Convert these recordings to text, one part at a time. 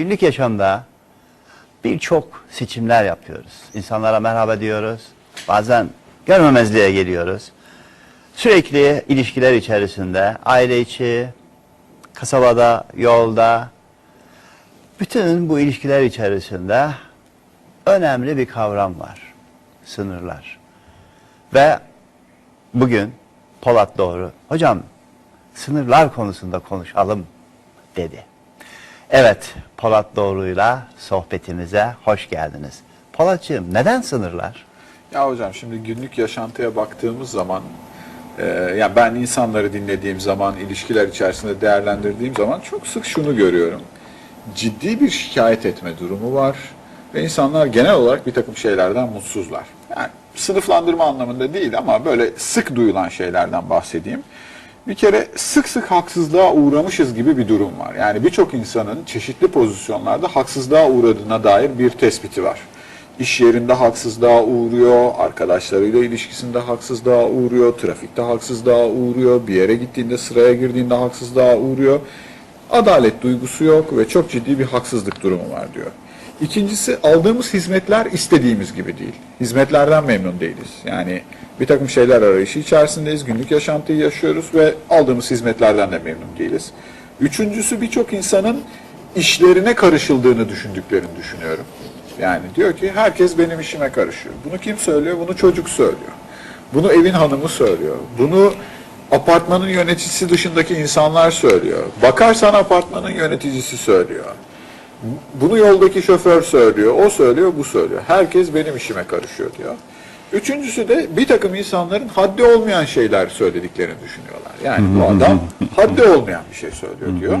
Günlük yaşamda birçok seçimler yapıyoruz. İnsanlara merhaba diyoruz. Bazen görmemezliğe geliyoruz. Sürekli ilişkiler içerisinde, aile içi, kasabada, yolda, bütün bu ilişkiler içerisinde önemli bir kavram var. Sınırlar. Ve bugün Polat Doğru, hocam sınırlar konusunda konuşalım dedi. Evet, Polat Doğru'yla sohbetimize hoş geldiniz. Polatcığım neden sınırlar? Ya hocam şimdi günlük yaşantıya baktığımız zaman e, ya ben insanları dinlediğim zaman, ilişkiler içerisinde değerlendirdiğim zaman çok sık şunu görüyorum. Ciddi bir şikayet etme durumu var ve insanlar genel olarak bir takım şeylerden mutsuzlar. Yani sınıflandırma anlamında değil ama böyle sık duyulan şeylerden bahsedeyim. Bir kere sık sık haksızlığa uğramışız gibi bir durum var. Yani birçok insanın çeşitli pozisyonlarda haksızlığa uğradığına dair bir tespiti var. İş yerinde haksızlığa uğruyor, arkadaşlarıyla ilişkisinde haksızlığa uğruyor, trafikte haksızlığa uğruyor, bir yere gittiğinde sıraya girdiğinde haksızlığa uğruyor. Adalet duygusu yok ve çok ciddi bir haksızlık durumu var diyor. İkincisi aldığımız hizmetler istediğimiz gibi değil. Hizmetlerden memnun değiliz. Yani bir takım şeyler arayışı içerisindeyiz, günlük yaşantıyı yaşıyoruz ve aldığımız hizmetlerden de memnun değiliz. Üçüncüsü birçok insanın işlerine karışıldığını düşündüklerini düşünüyorum. Yani diyor ki herkes benim işime karışıyor. Bunu kim söylüyor? Bunu çocuk söylüyor. Bunu evin hanımı söylüyor. Bunu apartmanın yöneticisi dışındaki insanlar söylüyor. Bakarsan apartmanın yöneticisi söylüyor. Bunu yoldaki şoför söylüyor, o söylüyor, bu söylüyor. Herkes benim işime karışıyor diyor. Üçüncüsü de bir takım insanların haddi olmayan şeyler söylediklerini düşünüyorlar. Yani bu adam haddi olmayan bir şey söylüyor diyor.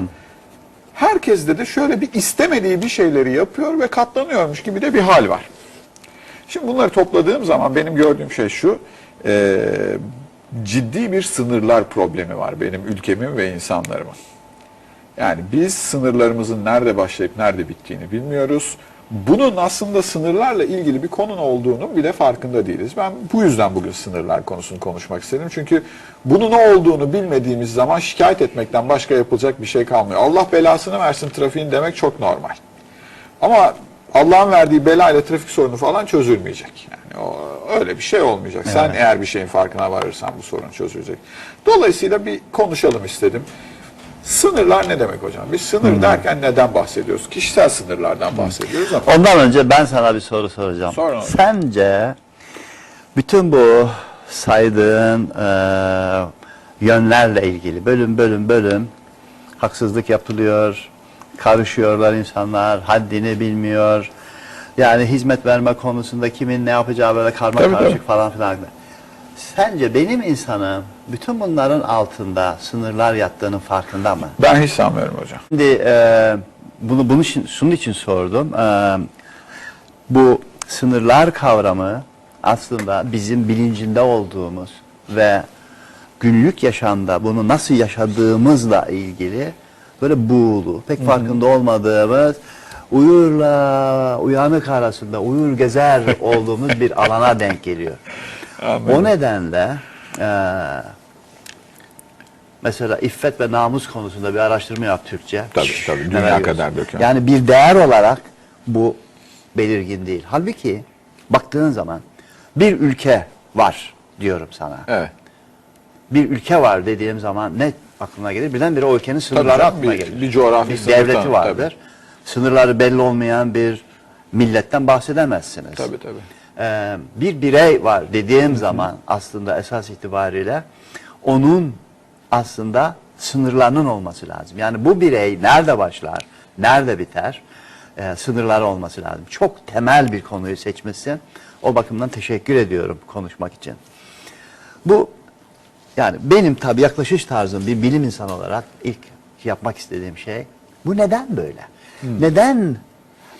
Herkeste de şöyle bir istemediği bir şeyleri yapıyor ve katlanıyormuş gibi de bir hal var. Şimdi bunları topladığım zaman benim gördüğüm şey şu, e, ciddi bir sınırlar problemi var benim ülkemin ve insanlarımın. Yani biz sınırlarımızın nerede başlayıp nerede bittiğini bilmiyoruz. Bunun aslında sınırlarla ilgili bir konun olduğunu bile farkında değiliz. Ben bu yüzden bugün sınırlar konusunu konuşmak istedim. Çünkü bunun ne olduğunu bilmediğimiz zaman şikayet etmekten başka yapılacak bir şey kalmıyor. Allah belasını versin trafiğin demek çok normal. Ama Allah'ın verdiği belayla trafik sorunu falan çözülmeyecek. Yani o, öyle bir şey olmayacak. Sen eğer bir şeyin farkına varırsan bu sorun çözülecek. Dolayısıyla bir konuşalım istedim. Sınırlar ne demek hocam? Biz sınır derken neden bahsediyoruz? Kişisel sınırlardan bahsediyoruz ama Ondan önce ben sana bir soru soracağım. Sor onu. Sence bütün bu saydığın eee, yönlerle ilgili bölüm bölüm bölüm haksızlık yapılıyor, karışıyorlar insanlar, haddini bilmiyor. Yani hizmet verme konusunda kimin ne yapacağı böyle karma Tabii, karışık tabii. falan filan. Sence benim insanım bütün bunların altında sınırlar yattığının farkında mı? ben hiç sanmıyorum hocam. Şimdi e, bunu bunu için, şunun için sordum. E, bu sınırlar kavramı aslında bizim bilincinde olduğumuz ve günlük yaşamda bunu nasıl yaşadığımızla ilgili böyle buğulu, pek farkında olmadığımız uyurla uyanık arasında uyur gezer olduğumuz bir alana denk geliyor. O nedenle e, mesela iffet ve namus konusunda bir araştırma yap Türkçe. Tabii, tabii. Dünya Neler kadar döküyor. Yani bir değer olarak bu belirgin değil. Halbuki baktığın zaman bir ülke var diyorum sana. Evet. Bir ülke var dediğim zaman ne aklına gelir? Birdenbire o ülkenin sınırları canım, aklına bir- gelir. bir coğrafi bir sınır devleti tanı- vardır. tabii. Sınırları belli olmayan bir milletten bahsedemezsiniz. Tabii tabii. Ee, bir birey var dediğim zaman aslında esas itibariyle onun aslında sınırlarının olması lazım. Yani bu birey nerede başlar, nerede biter e, sınırları olması lazım. Çok temel bir konuyu seçmişsin. O bakımdan teşekkür ediyorum konuşmak için. Bu yani benim tabii yaklaşış tarzım bir bilim insanı olarak ilk yapmak istediğim şey bu neden böyle? Neden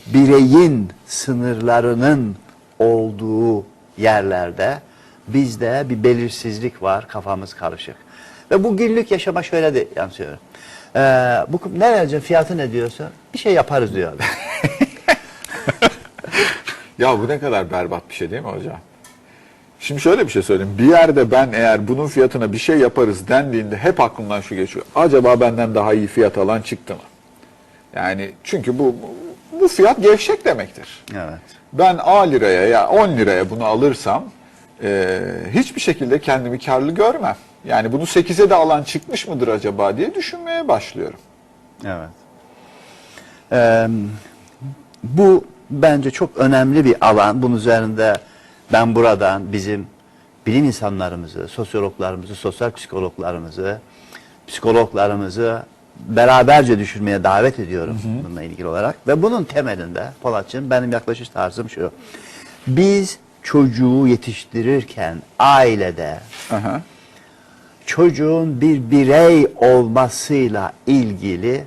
bireyin sınırlarının olduğu yerlerde bizde bir belirsizlik var, kafamız karışık. Ve bu günlük yaşama şöyle de yansıyor. Ee, bu ne vereceğim fiyatı ne diyorsa bir şey yaparız diyor. adam. Ya bu ne kadar berbat bir şey değil mi hocam? Şimdi şöyle bir şey söyleyeyim. Bir yerde ben eğer bunun fiyatına bir şey yaparız dendiğinde hep aklımdan şu geçiyor. Acaba benden daha iyi fiyat alan çıktı mı? Yani çünkü bu bu fiyat gevşek demektir. Evet. Ben A liraya ya 10 liraya bunu alırsam e, hiçbir şekilde kendimi karlı görmem. Yani bunu 8'e de alan çıkmış mıdır acaba diye düşünmeye başlıyorum. Evet. Ee, bu bence çok önemli bir alan. Bunun üzerinde ben buradan bizim bilim insanlarımızı, sosyologlarımızı, sosyal psikologlarımızı, psikologlarımızı beraberce düşünmeye davet ediyorum bununla ilgili olarak. Ve bunun temelinde Polatçığım benim yaklaşış tarzım şu. Biz çocuğu yetiştirirken ailede Aha. Çocuğun bir birey olmasıyla ilgili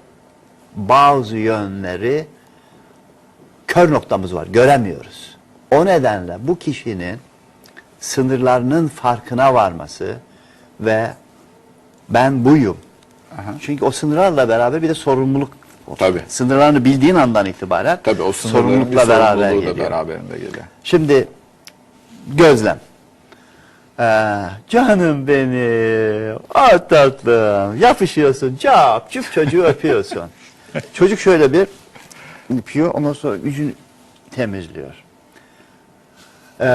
bazı yönleri kör noktamız var, göremiyoruz. O nedenle bu kişinin sınırlarının farkına varması ve ben buyum. Aha. Çünkü o sınırlarla beraber bir de sorumluluk. Tabii. Sınırlarını bildiğin andan itibaren Tabii o sorumlulukla beraber geliyor. beraberinde geliyor. Şimdi gözlem. Ee, canım benim, ah tatlım, yapışıyorsun, cap, çüp çocuğu öpüyorsun. Çocuk şöyle bir öpüyor, ondan sonra yüzünü temizliyor. Ee,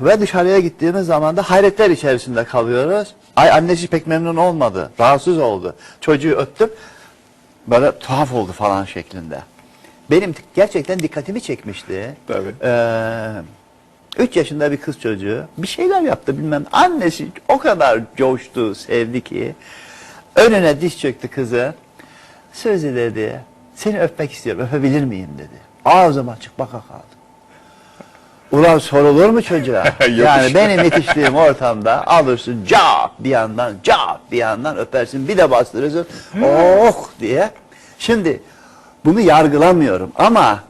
ve dışarıya gittiğimiz zaman da hayretler içerisinde kalıyoruz. Ay annesi pek memnun olmadı, rahatsız oldu. Çocuğu öptüm, böyle tuhaf oldu falan şeklinde. Benim gerçekten dikkatimi çekmişti. Tabii. Ee, 3 yaşında bir kız çocuğu bir şeyler yaptı bilmem. Annesi o kadar coştu, sevdi ki önüne diş çöktü kızı. Sözü dedi, seni öpmek istiyorum, öpebilir miyim dedi. Ağzım açık baka kaldı. Ulan sorulur mu çocuğa? yani benim yetiştiğim ortamda alırsın cap bir yandan cap bir yandan öpersin bir de bastırırsın oh diye. Şimdi bunu yargılamıyorum ama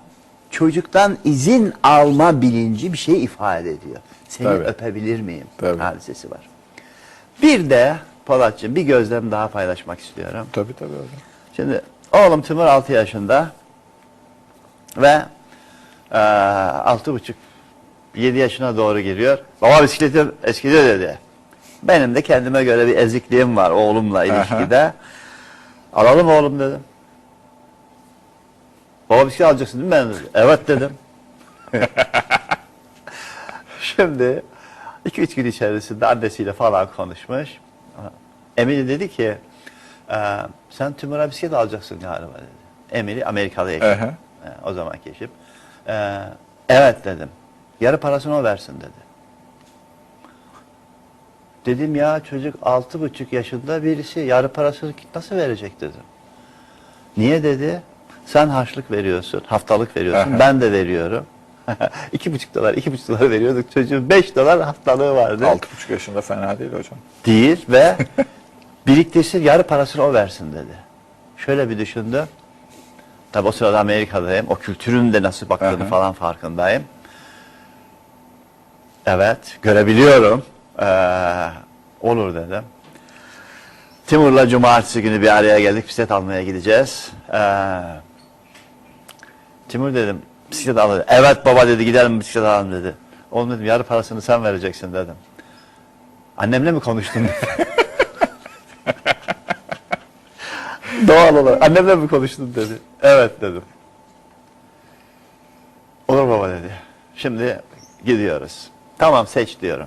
çocuktan izin alma bilinci bir şey ifade ediyor. Seni Tabii. öpebilir miyim? Tabii. Hadisesi var. Bir de Polatcığım bir gözlem daha paylaşmak istiyorum. Tabii tabii hocam. Şimdi oğlum Timur 6 yaşında ve altı buçuk 7 yaşına doğru geliyor. Baba bisikletim eskidi dedi. Benim de kendime göre bir ezikliğim var oğlumla ilişkide. Alalım oğlum dedim. Baba bisiklet alacaksın değil mi ben? dedi. Evet dedim. Şimdi 2-3 gün içerisinde annesiyle falan konuşmuş. Emily dedi ki "Ee, sen Timur'a bisiklet alacaksın galiba dedi. Emily Amerikalı. Ehe. Ee, o zamanki eşim. Ee, evet dedim. Yarı parasını o versin dedi. Dedim ya çocuk altı buçuk yaşında birisi yarı parasını nasıl verecek dedim. Niye dedi? Sen harçlık veriyorsun, haftalık veriyorsun, Aha. ben de veriyorum. iki buçuk dolar, iki buçuk dolar veriyorduk. Çocuğun beş dolar haftalığı vardı. 6,5 yaşında fena değil hocam. Değil ve biriktirsin yarı parasını o versin dedi. Şöyle bir düşündü. Tabi o sırada Amerika'dayım. O kültürün de nasıl baktığını Aha. falan farkındayım. Evet, görebiliyorum. Ee, olur dedim. Timur'la cumartesi günü bir araya geldik. Bisiklet almaya gideceğiz. Ee, Timur dedim, bisiklet al dedi. Evet baba dedi, gidelim bisiklet alalım dedi. Oğlum dedim, yarı parasını sen vereceksin dedim. Annemle mi konuştun? Doğal olarak. Annemle mi konuştun dedi. Evet dedim. Olur baba dedi. Şimdi gidiyoruz. Tamam seç diyorum.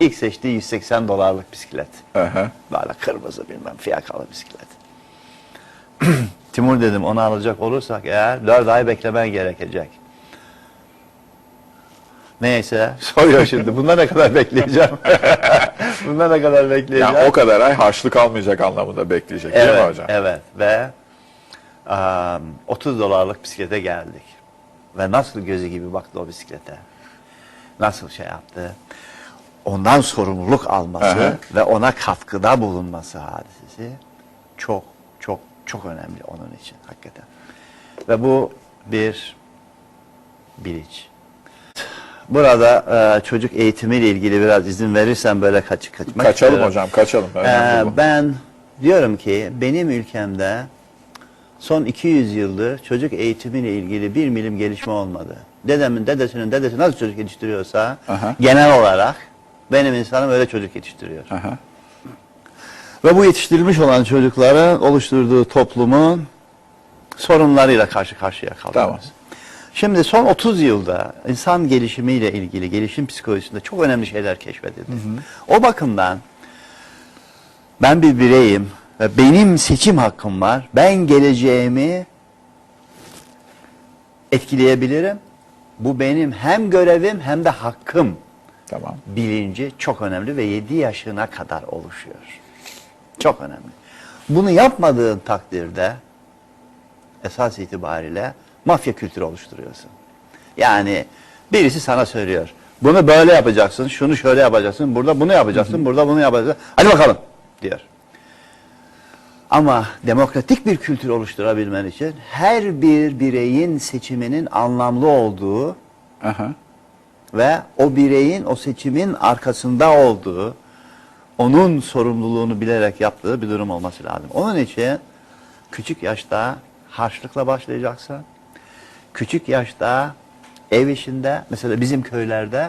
İlk seçtiği 180 dolarlık bisiklet. Aha. Böyle kırmızı bilmem fiyakalı bisiklet. Timur dedim onu alacak olursak eğer 4 ay beklemen gerekecek. Neyse soruyor şimdi. Bunda ne kadar bekleyeceğim? Bunda ne kadar bekleyeceğim? Yani o kadar ay harçlık almayacak anlamında bekleyecek değil mi Evet, hocam? evet ve um, 30 dolarlık bisiklete geldik. Ve nasıl gözü gibi baktı o bisiklete. Nasıl şey yaptı. Ondan sorumluluk alması Aha. ve ona katkıda bulunması hadisesi çok çok çok önemli onun için hakikaten. Ve bu bir bilinç. Burada e, çocuk eğitimiyle ilgili biraz izin verirsen böyle kaç, kaçmak Kaçalım istiyorum. hocam kaçalım. Önemli Ee, ben diyorum ki benim ülkemde son 200 yıldır çocuk eğitimiyle ilgili bir milim gelişme olmadı. Dedemin dedesinin dedesi nasıl çocuk yetiştiriyorsa Aha. genel olarak benim insanım öyle çocuk yetiştiriyor. Aha. Ve bu yetiştirilmiş olan çocukların oluşturduğu toplumun sorunlarıyla karşı karşıya kalıyoruz. Tamam. Şimdi son 30 yılda insan gelişimiyle ilgili gelişim psikolojisinde çok önemli şeyler keşfedildi. O bakımdan ben bir bireyim ve benim seçim hakkım var. Ben geleceğimi etkileyebilirim. Bu benim hem görevim hem de hakkım Tamam. bilinci çok önemli ve 7 yaşına kadar oluşuyor. Çok önemli. Bunu yapmadığın takdirde esas itibariyle mafya kültürü oluşturuyorsun. Yani birisi sana söylüyor. Bunu böyle yapacaksın, şunu şöyle yapacaksın, burada bunu yapacaksın, burada bunu yapacaksın. Hadi bakalım diyor. Ama demokratik bir kültür oluşturabilmen için her bir bireyin seçiminin anlamlı olduğu Aha. ve o bireyin o seçimin arkasında olduğu, onun sorumluluğunu bilerek yaptığı bir durum olması lazım. Onun için küçük yaşta harçlıkla başlayacaksın. Küçük yaşta ev işinde, mesela bizim köylerde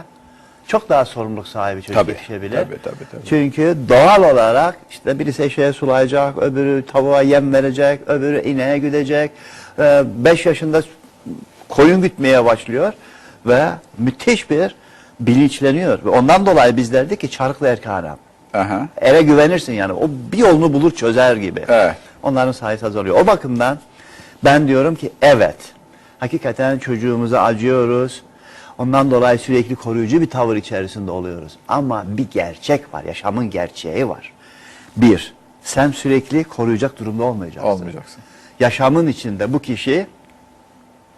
çok daha sorumluluk sahibi çocuk Tabii, yetişebilir. tabii, tabii, tabii. Çünkü doğal olarak işte birisi eşeğe sulayacak, öbürü tavuğa yem verecek, öbürü ineğe güdecek. 5 yaşında koyun gütmeye başlıyor ve müthiş bir bilinçleniyor. Ve ondan dolayı bizlerdi ki çarıklı erkanam. Aha. Eve güvenirsin yani. O bir yolunu bulur çözer gibi. Evet. Onların sayısı azalıyor. O bakımdan ben diyorum ki evet. Hakikaten çocuğumuza acıyoruz. Ondan dolayı sürekli koruyucu bir tavır içerisinde oluyoruz. Ama bir gerçek var. Yaşamın gerçeği var. Bir, sen sürekli koruyacak durumda olmayacaksın. Olmayacaksın. Yaşamın içinde bu kişi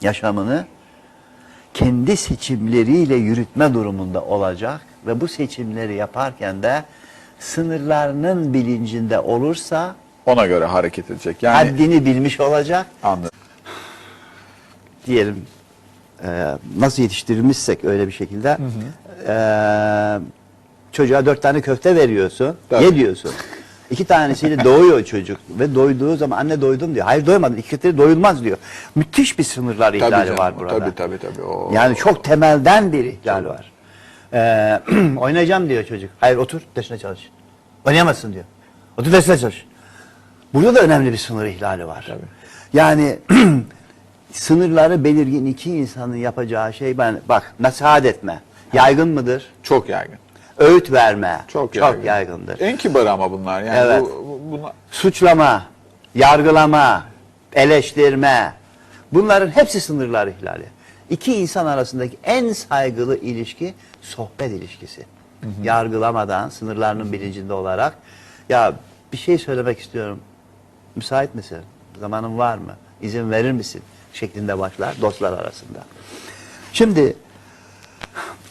yaşamını kendi seçimleriyle yürütme durumunda olacak ve bu seçimleri yaparken de sınırlarının bilincinde olursa Ona göre hareket edecek. Yani haddini bilmiş olacak. anladım. Diyelim e, nasıl yetiştirilmişsek öyle bir şekilde e, çocuğa dört tane köfte veriyorsun, Tabii. ye diyorsun. İki tanesiyle doyuyor çocuk ve doyduğu zaman anne doydum diyor. Hayır doymadın. İki köfte doyulmaz diyor. Müthiş bir sınırlar ihlali canım, var burada. Tabii tabii tabii. O, Yani çok temelden bir ihlal var. Ee, oynayacağım diyor çocuk. Hayır otur dersine çalış. Oynayamazsın diyor. Otur dersine çalış. Burada da önemli bir sınır ihlali var. Yani sınırları belirgin iki insanın yapacağı şey ben bak nasihat etme. Yaygın mıdır? çok yaygın. Öğüt verme. Çok, Çok yaygın. yaygındır. En kibarı ama bunlar. Yani Evet. bu, bu- buna, Suçlama, yargılama, eleştirme. Bunların hepsi sınırlar ihlali. İki insan arasındaki en saygılı ilişki sohbet ilişkisi. Yargılamadan, sınırlarının bilincinde olarak ya bir şey söylemek istiyorum. Müsait misin? Zamanın var mı? İzin verir misin? şeklinde başlar dostlar arasında. Şimdi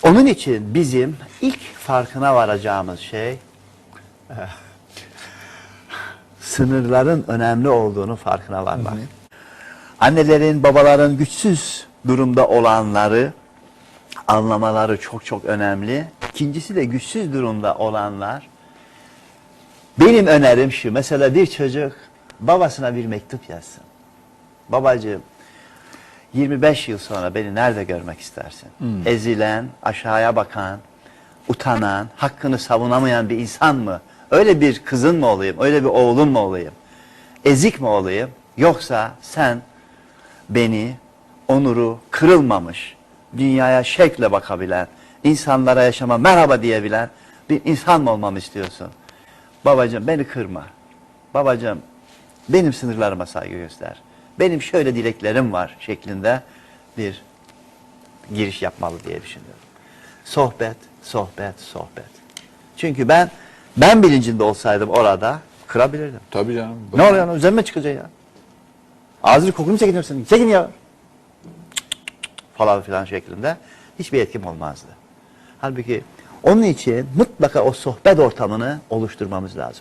onun için bizim ilk farkına varacağımız şey sınırların önemli olduğunu farkına varmak. Annelerin, babaların güçsüz durumda olanları anlamaları çok çok önemli. İkincisi de güçsüz durumda olanlar benim önerim şu. Mesela bir çocuk babasına bir mektup yazsın. Babacığım 25 yıl sonra beni nerede görmek istersin? Ezilen, aşağıya bakan, utanan, hakkını savunamayan bir insan mı? Öyle bir kızın mı olayım? Öyle bir oğlun mu olayım? Ezik mi olayım? Yoksa sen beni, onuru kırılmamış, dünyaya şekle bakabilen, insanlara yaşama merhaba diyebilen bir insan mı olmamı istiyorsun? Babacığım beni kırma. Babacığım benim sınırlarıma saygı göster. Benim şöyle dileklerim var şeklinde bir giriş yapmalı diye düşünüyorum. Sohbet, sohbet, sohbet. Çünkü ben ben bilincinde olsaydım orada kırabilirdim. tabii canım. Ne oluyor? Üzerime çıkacak ya. Ağzını kokunu çekiniyorsun. Çekin ya. Falan filan şeklinde. Hiçbir etkim olmazdı. Halbuki onun için mutlaka o sohbet ortamını oluşturmamız lazım.